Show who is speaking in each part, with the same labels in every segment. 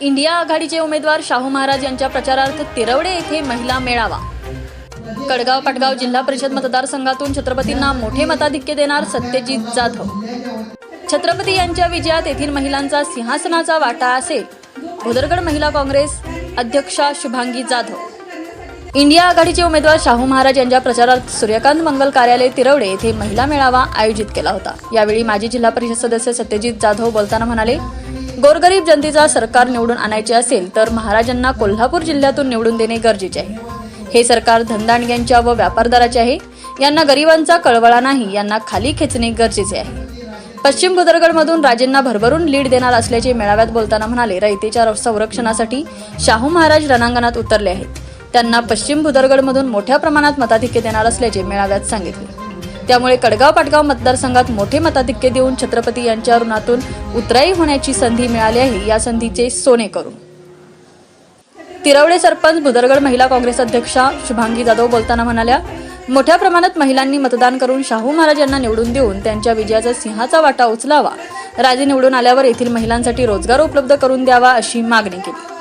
Speaker 1: India आघाडीचे उमेदवार शाहू महाराज यांच्या प्रचारार्थ तिरवडे येथे महिला मेळावा. कडगाव पाटगाव जिल्हा परिषद मतदारसंघातून छत्रपतींना मोठे मताधिक्य देणार सत्यजित जाधव. छत्रपती यांच्या विजयात येथील महिलांचा सिंहासनाचा वाटा असेल भुदरगड महिला काँग्रेस अध्यक्षा शुभांगी जाधव. इंडिया आघाडीचे उमेदवार शाहू महाराज यांच्या प्रचारार्थ सूर्यकांत मंगल कार्यालय तिरवडे येथे महिला मेळावा आयोजित केला होता. यावेळी माजी जिल्हा परिषद सदस्य सत्यजित जाधव बोलताना म्हणाले गोरगरीब जनतेचा सरकार निवडून आणायचे असेल तर महाराजांना कोल्हापूर जिल्ह्यातून निवडून देणे गरजेचे आहे. हे सरकार धंदाणग्यांच्या व व्यापारदाराचे आहे. यांना गरिबांचा कळवळा नाही यांना खाली खेचणे गरजेचे आहे. पश्चिम भुदरगडमधून राजेंना भरभरून लीड देणार असल्याचे मेळाव्यात बोलताना म्हणाले रयतेच्या संरक्षणासाठी शाहू महाराज रणांगणात उतरले आहेत. त्यांना पश्चिम भुदरगडमधून मोठ्या प्रमाणात मताधिक्य देणार असल्याचे मेळाव्यात सांगितले. त्यामुळे कडगाव पाटगाव मतदारसंघात मोठे मताधिक्य देऊन छत्रपती यांच्या ऋणातून उतराई होण्याची संधी मिळाली आहे. या संधीचे सोने करून. तिरवडे सरपंच भुदरगड महिला काँग्रेस अध्यक्षा शुभांगी जाधव बोलताना म्हणाल्या मोठ्या प्रमाणात महिलांनी मतदान करून शाहू महाराज यांना निवडून देऊन त्यांच्या विजयाचा सिंहाचा वाटा उचलावा. राजे निवडून आल्यावर येथील महिलांसाठी रोजगार उपलब्ध करून द्यावा अशी मागणी केली.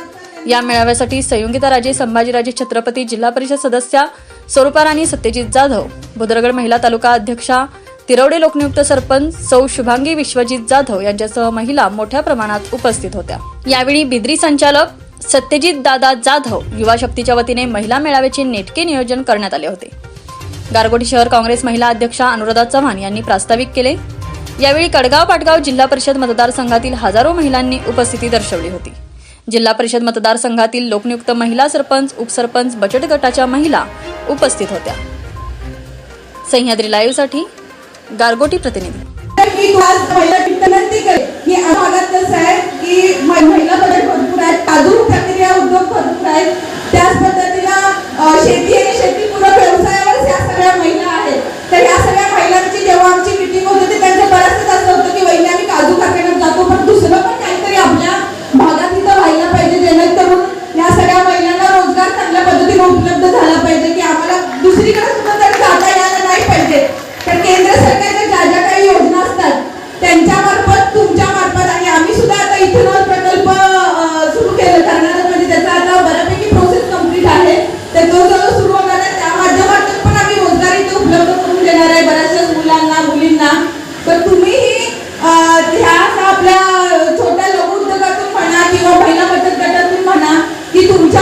Speaker 1: या मेळाव्यासाठी संयोगिता राजे संभाजीराजे छत्रपती जिल्हा परिषद सदस्या स्वरूपा राणी सत्यजित जाधव भुदरगड महिला तालुका अध्यक्षा तिरवडे लोकनियुक्त सरपंच सौ शुभांगी विश्वजित जाधव यांच्यासह महिला मोठ्या प्रमाणात उपस्थित होत्या. यावेळी बिद्री संचालक सत्यजित दादा जाधव युवा शक्तीच्या वतीने महिला मेळाव्याचे नेटके नियोजन करण्यात आले होते. गारगोटी शहर काँग्रेस महिला अध्यक्षा अनुराधा चव्हाण यांनी प्रास्ताविक केले. यावेळी कडगाव पाटगाव जिल्हा परिषद मतदारसंघातील हजारो महिलांनी उपस्थिती दर्शवली होती. जिल्हा परिषद मतदारसंघातील लोकनियुक्त महिला सरपंच उपसरपंच बचत गटाच्या महिला उपस्थित होत्या. सह्याद्री लाईव्हसाठी गारगोटी प्रतिनिधी.
Speaker 2: त्यांच्या मार्फत तुमच्या मार्फत आणि आम्ही सुद्धा आता इथेनॉल प्रकल्प सुरू केलं. जाणार म्हणजे त्याचा आता बऱ्यापैकी प्रोसेस कंप्लीट आहे. तर तो जो सुरू होणार आहे त्या माध्यमातून पण आम्ही रोजगार इथे उपलब्ध करून देणार आहे बऱ्याचशा मुलांना मुलींना. तर तुम्हीही अ, ह्या आपल्या छोट्या लघु उद्योगातून म्हणा किंवा महिला बचत गटातून म्हणा की तुमच्या